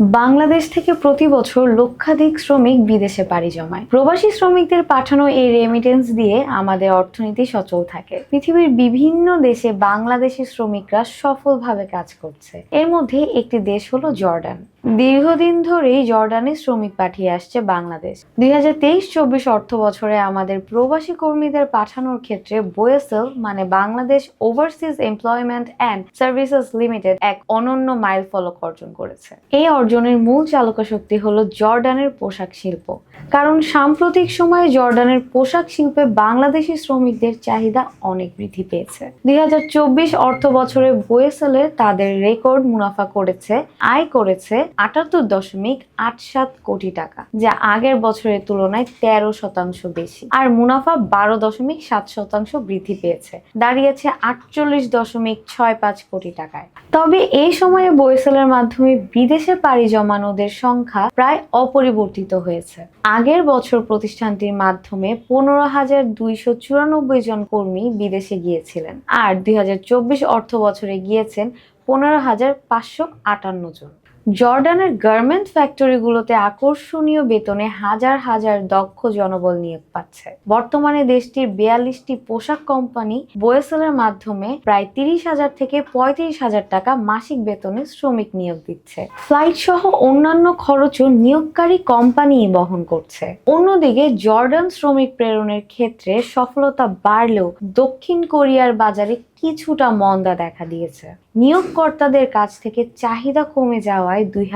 বাংলাদেশ থেকে প্রতি বছর লক্ষাধিক শ্রমিক বিদেশে পাড়ি জমায়। প্রবাসী শ্রমিকদের পাঠানো এই রেমিটেন্স দিয়ে আমাদের অর্থনীতি সচল থাকে। পৃথিবীর বিভিন্ন দেশে বাংলাদেশি শ্রমিকরা সফলভাবে কাজ করছে। এর মধ্যে একটি দেশ হলো জর্ডান। দীর্ঘদিন ধরেই জর্ডানে শ্রমিক পাঠিয়ে আসছে বাংলাদেশ। দুই হাজার তেইশ চব্বিশ অর্থ বছরে আমাদের প্রবাসী কর্মীদের পাঠানোর ক্ষেত্রে বোয়েসেল মানে Bangladesh overseas employment and services limited এক অনন্য মাইল ফলক অর্জন করেছে। এই অর্জনের মূল চালকা শক্তি হলো জর্ডানের পোশাক শিল্প। কারণ সাম্প্রতিক সময়ে জর্ডানের পোশাক শিল্পে বাংলাদেশি শ্রমিকদের চাহিদা অনেক বৃদ্ধি পেয়েছে। দুই হাজার চব্বিশ অর্থ বছরে বোয়েসেলে তাদের রেকর্ড মুনাফা করেছে, আয় করেছে আটাত্তর দশমিক আট সাত কোটি টাকা, যা আগের বছরের তুলনায় তেরো শতাংশ বেশি। আর মুনাফা বারো দশমিক সাত শতাংশ বৃদ্ধি পেয়েছে, দাঁড়িয়েছে আটচল্লিশ দশমিক ছয় পাঁচ কোটি টাকায়। তবে এই সময়ে বৈসেলের মাধ্যমে বিদেশে পাড়ি জমানোদের সংখ্যা প্রায় অপরিবর্তিত হয়েছে। আগের বছর প্রতিষ্ঠানটির মাধ্যমে পনেরো হাজার দুইশো চুরানব্বই জন কর্মী বিদেশে গিয়েছিলেন, আর দুই হাজার চব্বিশ অর্থ বছরে গিয়েছেন পনেরো হাজার পাঁচশো আটান্ন জন। জর্ডানের গার্মেন্ট ফ্যাক্টরিগুলোতে আকর্ষণীয় বেতনে হাজার হাজার দক্ষ জনবল নিয়োগ পাচ্ছে। বর্তমানে দেশটির বিয়াল্লিশটি পোশাক কোম্পানি বোয়েসেলের মাধ্যমে প্রায় তিরিশ হাজার থেকে পঁয়ত্রিশ হাজার টাকা মাসিক বেতনে শ্রমিক নিয়োগ দিচ্ছে। ফ্লাইট সহ অন্যান্য খরচও নিয়োগকারী কোম্পানি বহন করছে। অন্যদিকে জর্ডান শ্রমিক প্রেরণের ক্ষেত্রে সফলতা বাড়লেও দক্ষিণ কোরিয়ার বাজারে কিছুটা মন্দা দেখা দিয়েছে। নিয়োগকর্তাদের কাছ থেকে চাহিদা কমে যাওয়ায় দুই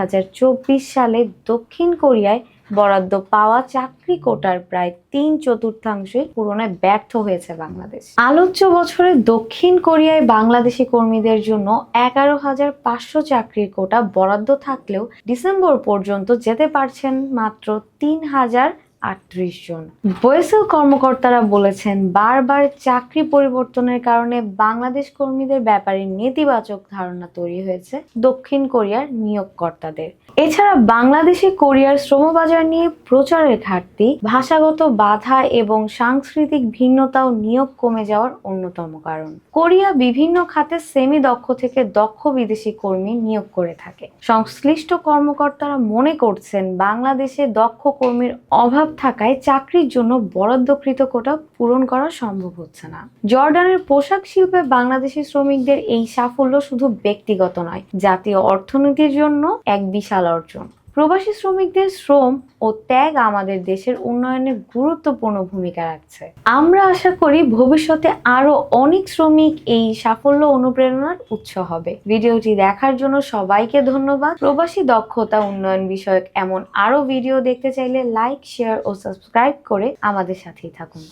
সালে দক্ষিণ কোরিয়ায় বরাদ্দ পাওয়া চাকরি কোটার প্রায় তিন চতুর্থাংশই পূরণে ব্যর্থ হয়েছে বাংলাদেশ। আলোচ্য বছরে দক্ষিণ কোরিয়ায় বাংলাদেশি কর্মীদের জন্য এগারো হাজার পাঁচশো চাকরির কোটা বরাদ্দ থাকলেও ডিসেম্বর পর্যন্ত যেতে পারছেন মাত্র তিন হাজার আটত্রিশ জন। বয়েসেল কর্মকর্তারা বলেছেন, বারবার চাকরি পরিবর্তনের কারণে বাংলাদেশ কর্মীদের ব্যাপারে নেতিবাচক ধারণা তৈরি হয়েছে দক্ষিণ কোরিয়ার নিয়োগকর্তাদের। এছাড়া বাংলাদেশে কোরিয়ার শ্রমবাজার নিয়ে প্রচারের ঘাটতি, ভাষাগত বাধা এবং সাংস্কৃতিক ভিন্নতাও নিয়োগ কমে যাওয়ার অন্যতম কারণ। কোরিয়া বিভিন্ন খাতে সেমি দক্ষ থেকে দক্ষ বিদেশি কর্মী নিয়োগ করে থাকে। সংশ্লিষ্ট কর্মকর্তারা মনে করছেন, বাংলাদেশে দক্ষ কর্মীর অভাব থাকায় চাকরির জন্য বরাদ্দকৃত কোটা পূরণ করা সম্ভব হচ্ছে না। জর্ডানের পোশাক শিল্পে বাংলাদেশি শ্রমিকদের এই সাফল্য শুধু ব্যক্তিগত নয়, জাতীয় অর্থনীতির জন্য এক বিশাল অর্জন। প্রবাসী শ্রমিকদের শ্রম ও ত্যাগ আমাদের দেশের উন্নয়নে গুরুত্বপূর্ণ ভূমিকা রাখছে। আমরা আশা করি ভবিষ্যতে আরও অনেক শ্রমিক এই সাফল্য অনুপ্রেরণার উৎস হবে। ভিডিওটি দেখার জন্য সবাইকে ধন্যবাদ। প্রবাসী দক্ষতা উন্নয়ন বিষয়ক এমন আরও ভিডিও দেখতে চাইলে লাইক, শেয়ার ও সাবস্ক্রাইব করে আমাদের সাথেই থাকুন।